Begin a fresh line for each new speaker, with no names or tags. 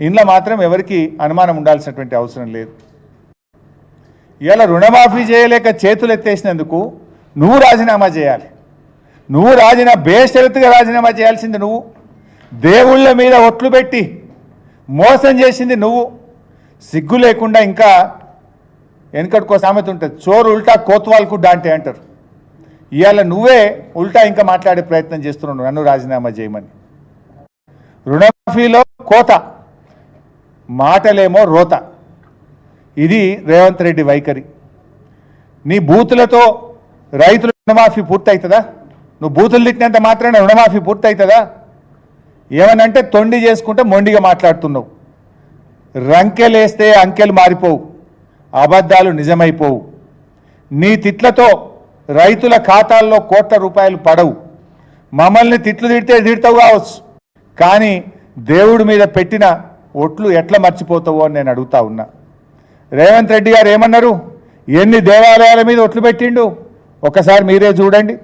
ఇంట్లో మాత్రం ఎవరికి అనుమానం ఉండాల్సినటువంటి అవసరం లేదు. ఇవాళ రుణమాఫీ చేయలేక చేతులు ఎత్తేసినందుకు నువ్వు రాజీనామా చేయాలి. నువ్వు రాజీనా బేషరతుగా రాజీనామా చేయాల్సింది నువ్వు. దేవుళ్ళ మీద ఒట్లు పెట్టి మోసం చేసింది నువ్వు. సిగ్గు లేకుండా ఇంకా వెనకటికో సామెత ఉంటుంది. చోరు ఉల్టా కోత్వాల్కు డాంటే అంటారు. ఇవాళ నువ్వే ఉల్టా ఇంకా మాట్లాడే ప్రయత్నం చేస్తున్నావు. నన్ను రాజీనామా చేయమని. రుణమాఫీలో కోత. మాటలేమో రోత. ఇది రేవంత్ రెడ్డి వైఖరి. నీ బూతులతో రైతుల రుణమాఫీ పూర్తవుతుందా నువ్వు బూతులు తిట్టినంత మాత్రమే రుణమాఫీ పూర్తవుతుందా ఏమనంటే తొండి చేసుకుంటే మొండిగా మాట్లాడుతున్నావు. రంకెలేస్తే అంకెలు మారిపోవు. అబద్ధాలు నిజమైపోవు. నీ తిట్లతో రైతుల ఖాతాల్లో కోట్ల రూపాయలు పడవు. మమ్మల్ని తిట్లు తిడితే తిడతావు కావచ్చు. కానీ దేవుడి మీద పెట్టిన ఒట్లు ఎట్లా మర్చిపోతావో అని నేను అడుగుతా ఉన్నా. రేవంత్ రెడ్డి గారు ఏమన్నారు? ఎన్ని దేవాలయాల మీద ఒట్లు పెట్టిండు? ఒకసారి మీరే చూడండి.